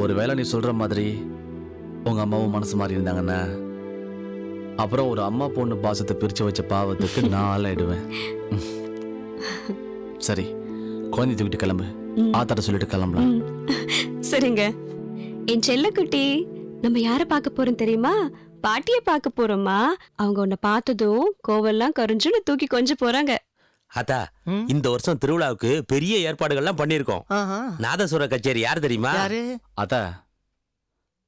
ஒருவேளை நீ சொல்ற மாதிரி உங்க அம்மாவும் மனசு மாறி இருந்தாங்கன்னா அப்புறம் ஒரு அம்மா பொண்ணு பாசத்தை பிரிச்சு வச்ச பாவத்துக்கு நான் ஆளாயிடுவேன். சரி குழந்தை தூக்கிட்டு கிளம்பு. ஆத்தாட்ட சொல்லிட்டு கிளம்பலாம். சரிங்க என் செல்லக்குட்டி நம்ம யார பார்க்க போறோம் தெரியுமா பாட்டிய பார்க்க போறோமா அவங்க உன்னை பார்த்ததும் கோவெல்லாம் கரைஞ்சுன்னு தூக்கி கொஞ்சம் போறாங்க அத்தா ம்? இந்த வருஷம் திருவிழாவுக்கு பெரிய ஏற்பாடுகள்லாம் பண்ணியிருக்கோம். ஆஹா. நாதசுர கச்சேரி யார் தெரியுமா? யாரு? அத்தா.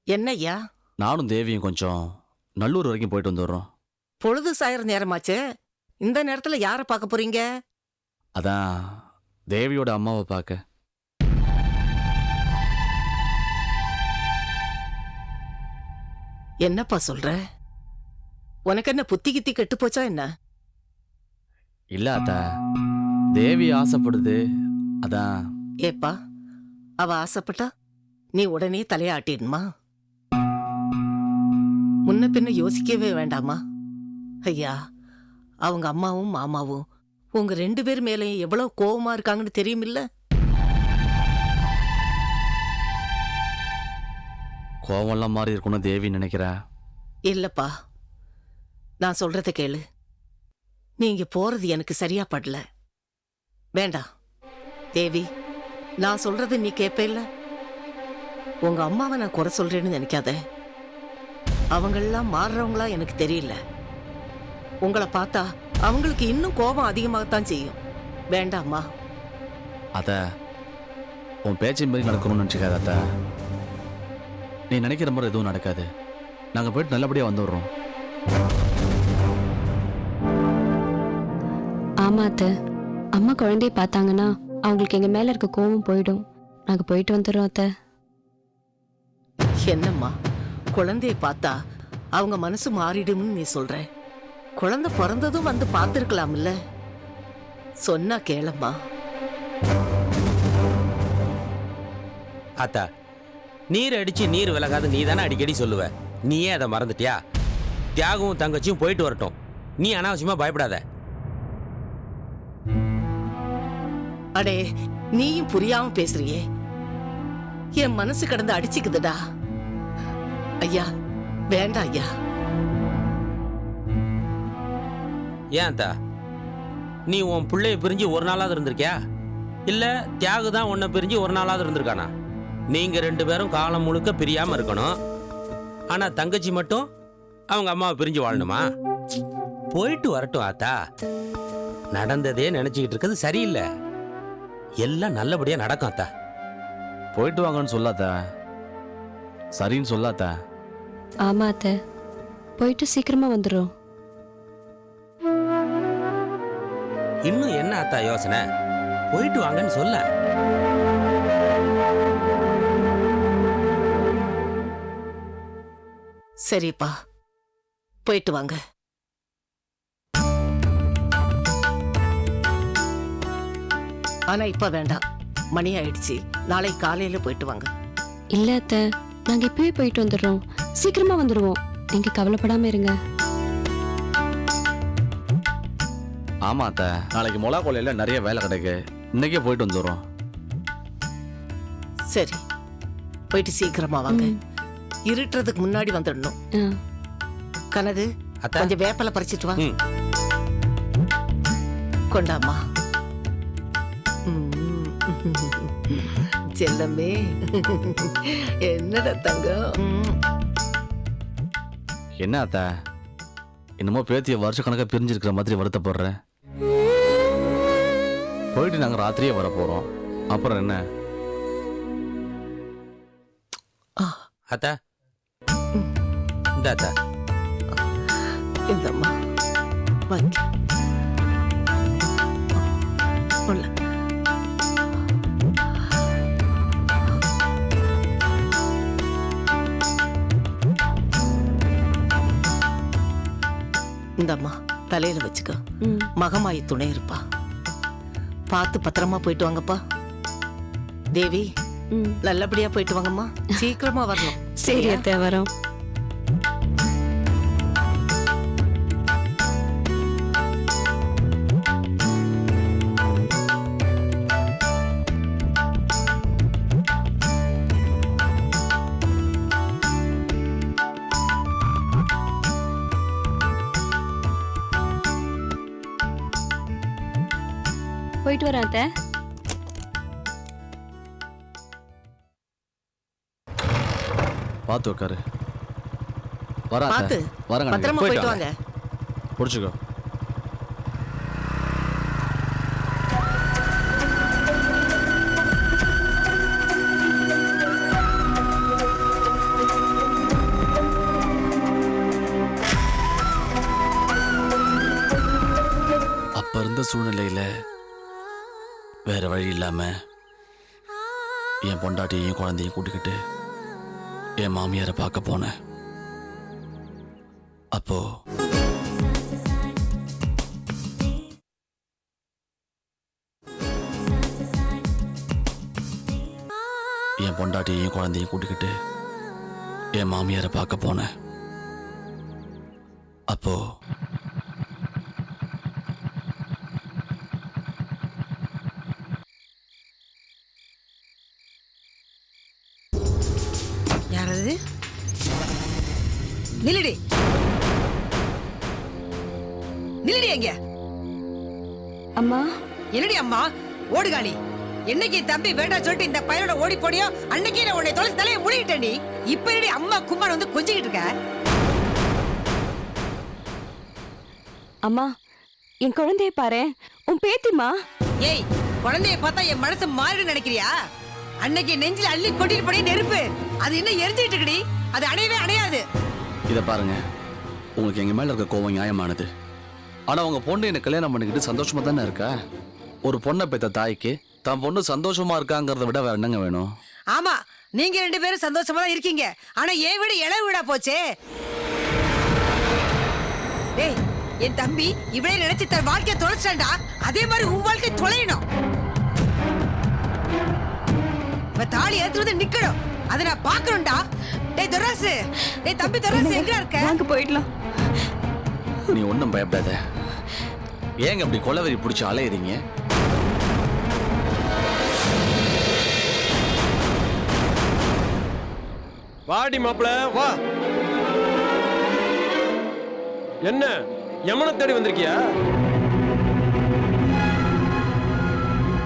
என்னய்யா? நானும் தேவியும் கொஞ்சம் நல்லூர் வரைக்கும் போயிட்டு வந்துடுறோம். பொழுது சாயிற நேரமாச்சே. இந்த நேரத்துல யார பார்க்க போறீங்க? அதான் தேவியோட அம்மாவை பார்க்க. என்னப்பா சொல்ற? உனக்கு என்ன புத்தி கித்தி கெட்டு போச்சா என்ன? இல்ல அத்தா. தேவி ஆசைப்படுது. அதான். ஏப்பா அவ ஆசைப்பட்டா நீ உடனே தலையாட்டிடணுமா? முன்ன பின்ன யோசிக்கவே வேண்டாமா? ஐயா அவங்க அம்மாவும் மாமாவும் உங்க ரெண்டு பேர் மேலேயும் எவ்வளவு கோவமா இருக்காங்கன்னு தெரியுமில்ல? கோவம்லாம் மாறி இருக்கணும்னு தேவி நினைக்கிறா. இல்லப்பா நான் சொல்றத கேளு. நீங்க போறது எனக்கு சரியா படல. வேண்டாம் தேவி நான் சொல்றது நீ கேப்ப உங்க அம்மாவை நான் குறை சொல்றேன்னு நினைக்காத. அவங்கெல்லாம் மாறுறவங்களா எனக்கு தெரியல. உங்களை பார்த்தா அவங்களுக்கு இன்னும் கோபம் அதிகமாகத்தான் செய்யும். வேண்டாம்மா அத உன் பேச்சை மாதிரி நடக்கணும்னு நினச்சிக்காத அத்தா. நீ நினைக்கிற மாதிரி எதுவும் நடக்காது. நாங்கள் போயிட்டு நல்லபடியாக வந்துடுறோம். ஆமா அத்தை அம்மா குழந்தைய பார்த்தாங்கன்னா அவங்களுக்கு எங்க மேல இருக்க கோவம் போயிடும். நாங்க போயிட்டு வந்துடுறோம் அத்தை. என்னம்மா? குழந்தைய பார்த்தா அவங்க மனசு மாறிடும்னு நீ சொல்ற. குழந்தை பிறந்ததும் வந்து பார்த்துருக்கலாம்ல. சொன்னா கேளம்மா. அத்தா நீர் அடிச்சு நீர் விலகாது நீ தானே அடிக்கடி சொல்லுவ. நீயே அதை மறந்துட்டியா? தியாகவும் தங்கச்சியும் போயிட்டு வரட்டும். நீ அனாவசியமா பயப்படாத. அடே நீயும் புரியாம பேசுறியே. என் மனசு கடந்து அடிச்சுக்குதுடா. ஐயா வேண்டாம் ஐயா. ஏன் நீ உன் பிள்ளைய பிரிஞ்சு ஒரு நாளாவது இருந்திருக்கியா? இல்ல தியாகு தான் உன்னை பிரிஞ்சு ஒரு நாளாவது இருந்திருக்கானா? நீங்க ரெண்டு பேரும் காலம் முழுக்க பிரியாம இருக்கணும். ஆனா தங்கச்சி மட்டும் அவங்க அம்மாவை பிரிஞ்சு வாழணுமா? போயிட்டு வரட்டும் ஆத்தா. நடந்ததே நினைச்சுக்கிட்டு இருக்கிறது சரியில்லை. எல்லாம் நல்லபடியா நடக்கும் அத்தா. போயிட்டு வாங்கன்னு சொல்லாத சரின்னு சொல்லாத ஆமா அத்தை. போயிட்டு சீக்கிரமா வந்துடுறோம். இன்னும் என்ன அத்தா யோசனை? போயிட்டு வாங்கன்னு சொல்ல. சரிப்பா. போயிட்டு வாங்க. ஆனா இப்ப வேண்டாம். மணி ஆயிடுச்சு. நாளை காலையில போயிட்டு வாங்க. இல்ல அத்தை நாங்க இப்பவே போயிட்டு வந்துடுறோம். சீக்கிரமா வந்துடுவோம். நீங்க கவலைப்படாம இருங்க. ஆமா அத்த நாளைக்கு மொளா கொலையில் நிறைய வேலை கிடக்கு. இன்னைக்கே போயிட்டு வந்துடுறோம். சரி. போயிட்டு சீக்கிரமா வாங்க. இருட்டுறதுக்கு முன்னாடி வந்துடணும். கனது அத்தா. கொஞ்சம் வேப்பலை பறிச்சிட்டு வா. ம். செல்லமே. என்னடா தங்கம். என்ன அத்த? என்னமோ பேத்திய வருஷ கணக்காக பிரிஞ்சிருக்கிற மாதிரி வருத்தப்படுறேன் போயிட்டு நாங்கள் ராத்திரியே வர போகிறோம் அப்புறம் என்ன? அத்தா. இந்த அத்தா. இந்தம்மா. வாங்க. இந்தம்மா தலையில வச்சுக்கோ. மகமாயி துணை இருப்பா பார்த்து பத்திரமா போயிட்டு வாங்கப்பா தேவி. நல்லபடியா போயிட்டு வாங்கம்மா சீக்கிரமா வரணும் சரி சரியா? அத்தை வரோம் போயிட்டு வரேன் அத்தை. பார்த்து உட்காரு. வரேன் பார்த்து. அத்தை. வரேங்க பத்திரமா போயிட்டு வாங்க. பிடிச்சிக்கோ. அப்ப இருந்த சூழ்நிலையில வேறு வழி இல்லாமல் என் பொண்டாட்டியையும் குழந்தையும் கூட்டிக்கிட்டு என் மாமியாரை பார்க்க போனேன். அப்போ என் பொண்டாட்டியையும் குழந்தையும் கூட்டிக்கிட்டு என் மாமியாரை பார்க்க போனேன். அப்போ ஓடுகாளி என்னைக்கு என் தம்பி வேண்டாம் சொல்லிட்டு இந்த பையனோட ஓடி போனியோ அன்னைக்கே நான் உன்னை தொலைச்சு தலையை முடிக்கிட்டேன் நீ இப்ப என்னடி அம்மா கும்மான் வந்து கொஞ்சிக்கிட்டு இருக்க? அம்மா என் குழந்தைய பாரு. உன் பேத்திமா ஏய் குழந்தைய பார்த்தா என் மனசு மாறிடு நினைக்கிறியா? அன்னைக்கு நெஞ்சில அள்ளி கொட்டிட்டு போனே நெருப்பு. அது என்ன எரிஞ்சுக்கிட்டு இருக்குடி? அது அணையவே அணையாது. இதை பாருங்க. உங்களுக்கு எங்க மேல இருக்க கோவம் நியாயமானது. ஆனா உங்க பொண்ணு என்ன கல்யாணம் பண்ணிக்கிட்டு சந்தோஷமா தானே இருக்கா? ஒரு பொண்ணை பெத்த தாய்க்கு தான் பொண்ணு சந்தோஷமா இருக்காங்கிறத விட வேற என்னங்க வேணும்? ஆமா நீங்க ரெண்டு பேரும் சந்தோஷமா தான் இருக்கீங்க. ஆனா என் வீடு இள வீடா போச்சே. டேய் என் தம்பி இவளே நினைச்சு தன் வாழ்க்கைய தொலைச்சாண்டா அதே மாதிரி உன் வாழ்க்கை தொலையணும். இவ தாலி ஏத்துறது நிக்கணும். அதை நான் பாக்கணும்டா டேய் துராசு டேய் தம்பி துராசு எங்க இருக்க? வாங்க போயிடலாம். நீ ஒன்றும் பயப்படாத. ஏங்க அப்படி கொலவெறி பிடிச்சி அலையுறீங்க? வாடி மாப்பிள வா. என்ன யமனை தேடி வந்திருக்கியா?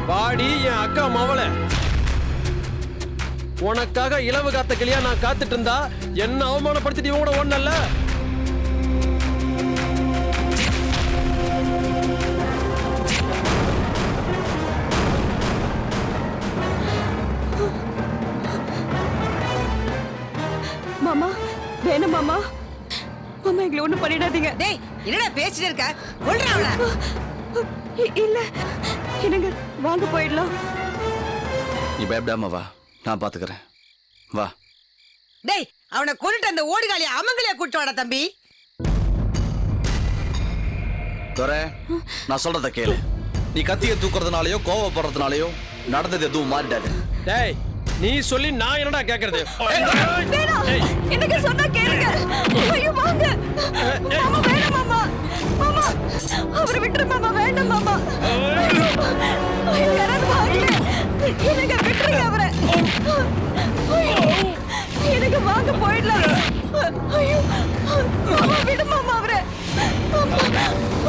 வாடி என் அக்கா மவள. உனக்காக இளவு காத்த கிளியா நான் காத்துட்டு இருந்தா என்ன அவமானப்படுத்திட்டு இவங்க கூட ஒண்ணல்ல மாமா. மாமா எங்களை ஒண்ணும் பண்ணிடாதீங்க. டேய் என்னடா பேசிட்டு இருக்க? கொல்றா அவள. இல்ல என்னங்க வாங்க போயிடலாம். நீ பயப்படாம வா? நான் பாத்துக்கிறேன். வா. டேய் அவனை கொண்டுட்டு அந்த ஓடுகாலிய அமங்கலியா கூட்டு வாடா தம்பி. துரை நான் சொல்றத கேளு. நீ கத்திய தூக்குறதுனாலயோ கோவப்படுறதுனாலயோ நடந்தது எதுவும் மாறிடாது. டேய் நீ சொல்லி நான் என்னடா கேக்குறது? என்னங்க சொன்னா கேளுங்க. ஐயோ வாங்க. மாமா வேணாம் மாமா. மாமா அவரை விட்டுரு மாமா. வேண்டாம் மாமா. ஐயோ யாராவது வாங்கல என்னங்க விட்டுருங்க அவரை. எனக்கு வாங்க போயிடலாம். ஐயோ மாமா விடு மாமா அவரை.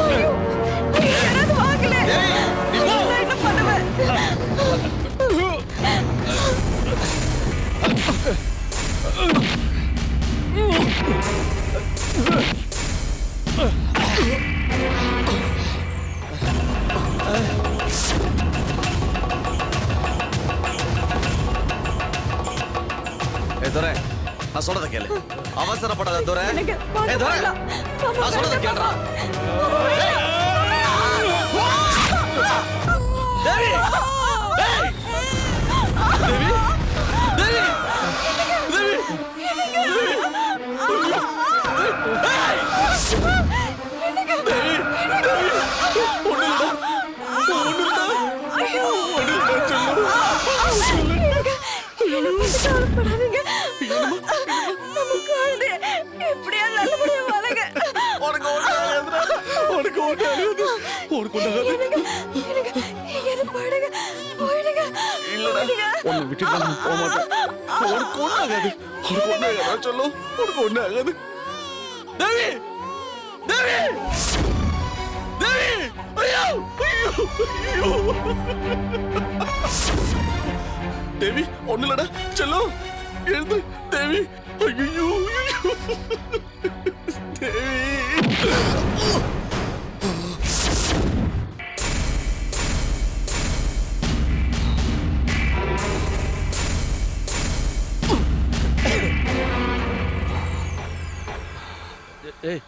ஐயோ, அவசரப்படாத துரை. ஏ துரை. நான் சொல்றத கேளுடா. உனக்கு ஒண்ணு ஆகாதுடா. உனக்கு ஒண்ணு ஆகாது. உனக்கு ஒண்ணு ஆகாது. இல்லடா. உன்னை விட்டுட்டு நான் போக மாட்டேன். உனக்கு ஒண்ணு ஆகாது. உனக்கு ஒண்ணு ஆகாது. சொல்லு. உனக்கு ஒண்ணு ஆகாது. தேவி! தேவி! தேவி! ஐயோ ஐயோ ஐயோ தேவி ஒண்ணு இல்லடா எழுந்து தேவி ஐயோ ஐயோ தேவி ஏய்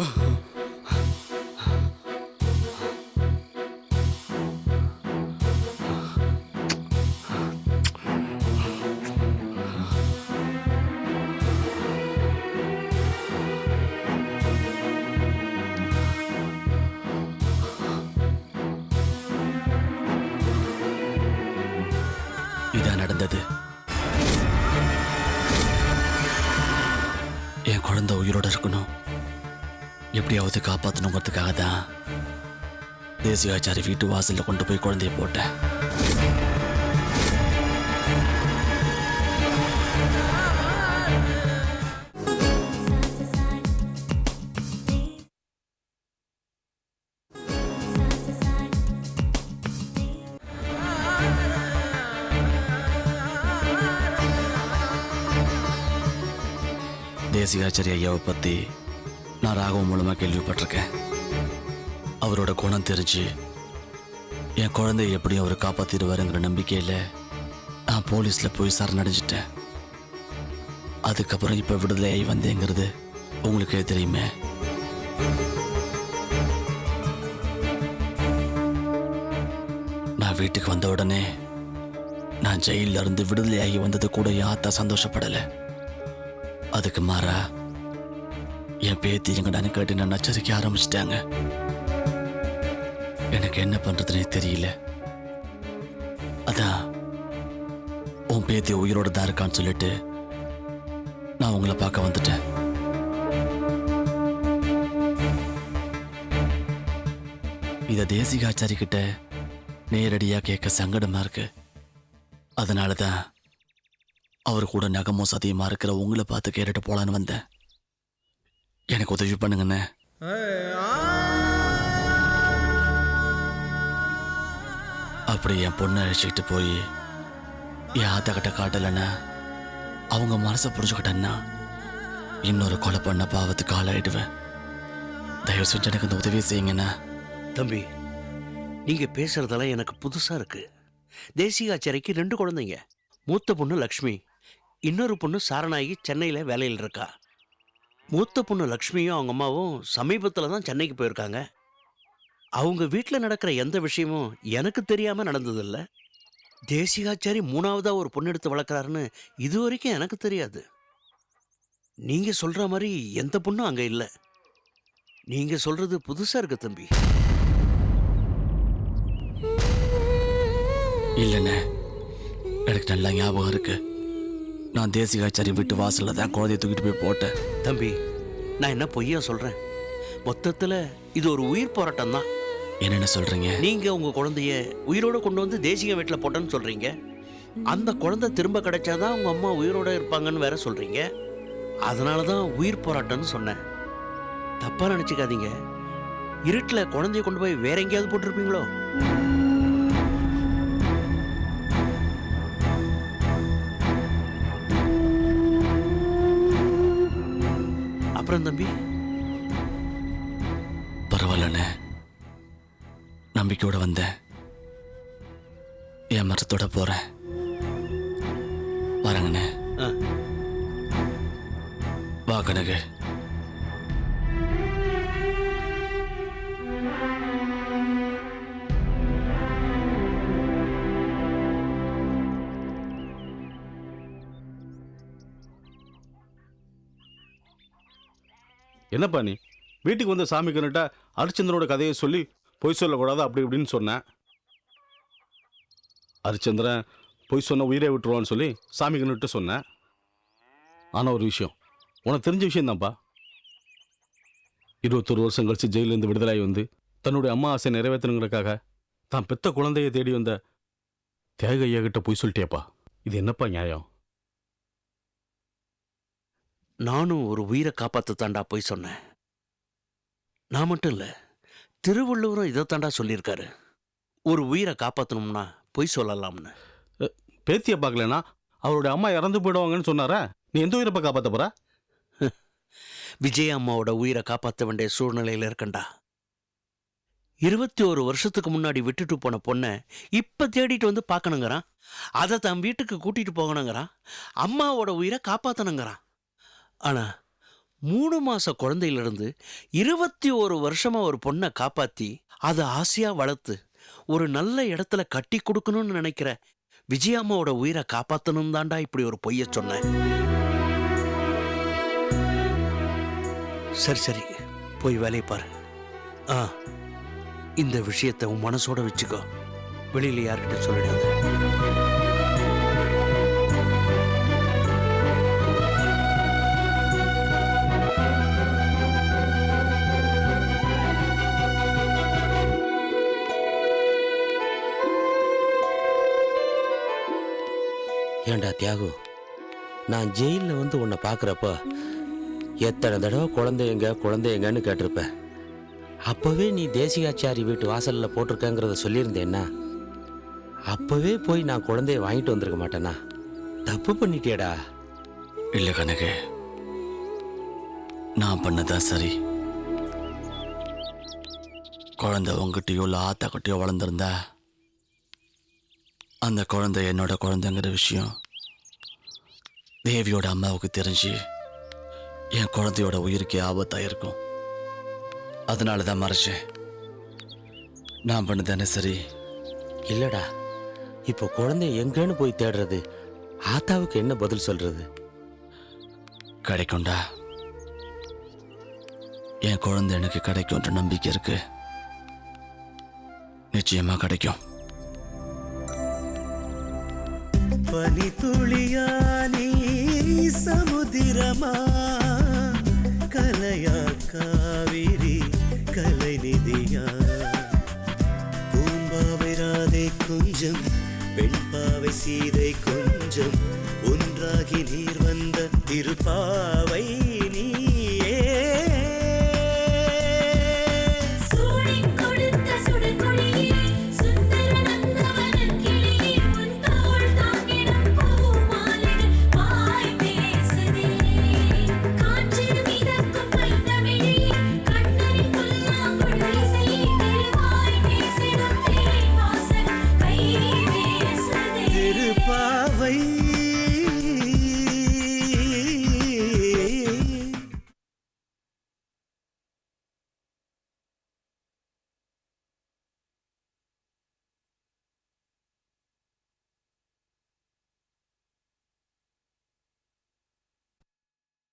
Oh. எப்படியாவது காப்பாற்றணுங்கிறதுக்காக தான் தேசியாச்சாரி வீட்டு வாசலில் கொண்டு போய் குழந்தைய போட்டேன். தேசியாச்சாரி ஐயாவை பற்றி நான் மூலமா கேள்விப்பட்டிருக்கேன். அவரோட குணம் தெரிஞ்சு என் குழந்தைய எப்படியும் அவர் காப்பாற்றிடுவாருங்கிற நம்பிக்கையில் நான் போலீஸில் போய் சரணடைஞ்சிட்டேன். அதுக்கப்புறம் இப்போ விடுதலையாகி வந்தேங்கிறது உங்களுக்கே தெரியுமே. நான் வீட்டுக்கு வந்த உடனே நான் ஜெயிலிருந்து விடுதலையாகி வந்தது கூட யாத்தா சந்தோஷப்படலை. அதுக்கு மாறா என் பேத்தி எங்கடான்னு கேட்டு நான் நச்சரிக்க ஆரம்பிச்சிட்டாங்க. எனக்கு என்ன பண்றதுன்னு தெரியல. அதான் உன் பேத்தி உயிரோட தான் இருக்கான்னு சொல்லிட்டு நான் உங்களை பார்க்க வந்துட்டேன். இதை தேசிகாச்சாரி கிட்ட நேரடியா கேட்க சங்கடமா இருக்கு. அதனால தான் அவர் கூட நகமும் சதியமா இருக்கிற உங்களை பார்த்து கேட்டுட்டு போலான்னு வந்தேன். எனக்கு உதவி பண்ணுங்கண்ணே. அப்படி என் பொண்ணை அழைச்சிக்கிட்டு போய் என் ஆத்தா கிட்ட காட்டலைன்னா அவங்க மனசை புரிஞ்சுக்கிட்டேன்னா இன்னொரு கொலை பண்ண பாவத்துக்கு ஆளாயிடுவேன். தயவு செஞ்சு எனக்கு இந்த உதவி செய்யுங்கண்ணா. தம்பி நீங்கள் பேசுறதெல்லாம் எனக்கு புதுசாக இருக்கு. தேசிகாச்சாரிக்கு ரெண்டு குழந்தைங்க. மூத்த பொண்ணு லக்ஷ்மி இன்னொரு பொண்ணு சாரநாயகி சென்னையில் வேலையில் இருக்கா. மூத்த பொண்ணு லக்ஷ்மியும் அவங்க அம்மாவும் சமீபத்தில் தான் சென்னைக்கு போயிருக்காங்க. அவங்க வீட்டில் நடக்கிற எந்த விஷயமும் எனக்கு தெரியாமல் நடந்ததில்லை. தேசிகாச்சாரி மூணாவதாக ஒரு பொண்ணு எடுத்து வளர்க்குறாருன்னு இது வரைக்கும் எனக்கு தெரியாது. நீங்கள் சொல்கிற மாதிரி எந்த பொண்ணும் அங்கே இல்லை. நீங்கள் சொல்கிறது புதுசாக இருக்கு தம்பி. இல்லைண்ணே எனக்கு நல்லா ஞாபகம் இருக்குது நான் தேசிகாச்சாரி வீட்டு வாசல்ல தான் குழந்தைய தூக்கிட்டு போய் போட்டேன். தம்பி நான் என்ன பொய்யா சொல்றேன்? மொத்தத்துல இது ஒரு உயிர் போராட்டம் தான். என்னென்ன சொல்றீங்க? நீங்க உங்க குழந்தைய உயிரோட கொண்டு வந்து தேசிக வீட்டில் போட்டேன்னு சொல்றீங்க. அந்த குழந்தை திரும்ப கிடைச்சாதான் உங்க அம்மா உயிரோட இருப்பாங்கன்னு வேற சொல்றீங்க. அதனால தான் உயிர் போராட்டம்னு சொன்னேன். தப்பா நினைச்சுக்காதீங்க. இருட்டில் குழந்தைய கொண்டு போய் வேற எங்கேயாவது போட்டிருப்பீங்களோ? நம்பிக்கையோட வந்தேன். என் மரத்தோட போகிறேன் வரங்கண்ணே. வா கனகு என்னப்பா நீ? வீட்டுக்கு வந்த சாமி கண்டுட்டா அரிச்சந்திரனோட கதையை சொல்லி பொய் சொல்லக்கூடாது அப்படி இப்படின்னு சொன்னேன். ஹரிச்சந்திரன் பொய் சொன்ன உயிரை விட்டுருவான்னு சொல்லி சாமி கண்ணுட்டு சொன்னேன். ஆனால் ஒரு விஷயம் உனக்கு தெரிஞ்ச விஷயந்தான்ப்பா இருபத்தொரு வருஷம் கழிச்சு ஜெயிலேருந்து விடுதலாகி வந்து தன்னுடைய அம்மா ஆசை நிறைவேற்றணுங்கிறக்காக தான் பெத்த குழந்தையை தேடி வந்த தியாக ஐயா கிட்ட பொய் சொல்லிட்டேப்பா. இது என்னப்பா நியாயம்? நானும் ஒரு உயிரை காப்பாற்ற தாண்டா போய் சொன்னேன். நான் மட்டும் இல்லை திருவள்ளுவரும் இதை தாண்டா சொல்லியிருக்காரு. ஒரு உயிரை காப்பாற்றணும்னா பொய் சொல்லலாம்னு. பேத்தியை பார்க்கலனா? அவருடைய அம்மா இறந்து போயிடுவாங்கன்னு சொன்னாரா? நீ எந்த உயிரப்பா காப்பாற்ற போற? விஜய் அம்மாவோட உயிரை காப்பாற்ற வேண்டிய சூழ்நிலையில் இருக்கண்டா. இருபத்தி ஒரு வருஷத்துக்கு முன்னாடி விட்டுட்டு போன பொண்ணை இப்ப தேடிட்டு வந்து பார்க்கணுங்கிறான். அதை தன் வீட்டுக்கு கூட்டிட்டு போகணுங்கிறான். அம்மாவோட உயிரை காப்பாத்தணுங்கிறான். ஆனா மூணு மாத குழந்தையிலிருந்து இருபத்தி ஒரு வருஷமாக ஒரு பொண்ணை காப்பாற்றி அதை ஆசையாக வளர்த்து ஒரு நல்ல இடத்துல கட்டி கொடுக்கணும்னு நினைக்கிற விஜயாம்மாவோட உயிரை காப்பாற்றணும் தாண்டா இப்படி ஒரு பொய்ய சொன்னேன் சரி சரி. போய் வேலையை பாரு. ஆ இந்த விஷயத்தை உன் மனசோட வச்சுக்கோ. வெளியில் யார்கிட்ட சொல்லிடாத. ஏண்டா தியாகு? நான் ஜெயிலில் வந்து உன்னை பார்க்குறப்ப எத்தனை தடவை குழந்தைங்க குழந்தைங்கன்னு கேட்டிருப்பேன் அப்போவே நீ தேசிகாச்சாரி வீட்டு வாசலில் போட்டிருக்கேங்கிறத சொல்லியிருந்தேன்னா அப்போவே போய் நான் குழந்தைய வாங்கிட்டு வந்திருக்க மாட்டேனா? தப்பு பண்ணிட்டேடா இல்லை கனகு நான் பண்ணதான் சரி. குழந்தை உங்ககிட்டயோ இல்லை ஆத்தாக்கிட்டயோ வளர்ந்துருந்தா அந்த குழந்தை என்னோட குழந்தைங்கிற விஷயம் தேவியோட அம்மாவுக்கு தெரிஞ்சு என் குழந்தையோட உயிருக்கே ஆபத்தாக இருக்கும் அதனால தான் மறைச்சேன். நான் பண்ணதானே சரி? இல்லைடா. இப்போ குழந்தை எங்கேன்னு போய் தேடுறது? ஆத்தாவுக்கு என்ன பதில் சொல்றது? கிடைக்கும்டா. என் குழந்தை எனக்கு கிடைக்கும்ன்ற நம்பிக்கை இருக்கு. நிச்சயமா கிடைக்கும். பனித்துளியா நீ சமுதிரமா? கலையா காவிரி கலை நிதியா? பூம்பாவை ராதை கொஞ்சம் பெண்பாவை சீதை கொஞ்சம் ஒன்றாகி நீர் வந்த திருப்பாவை நீ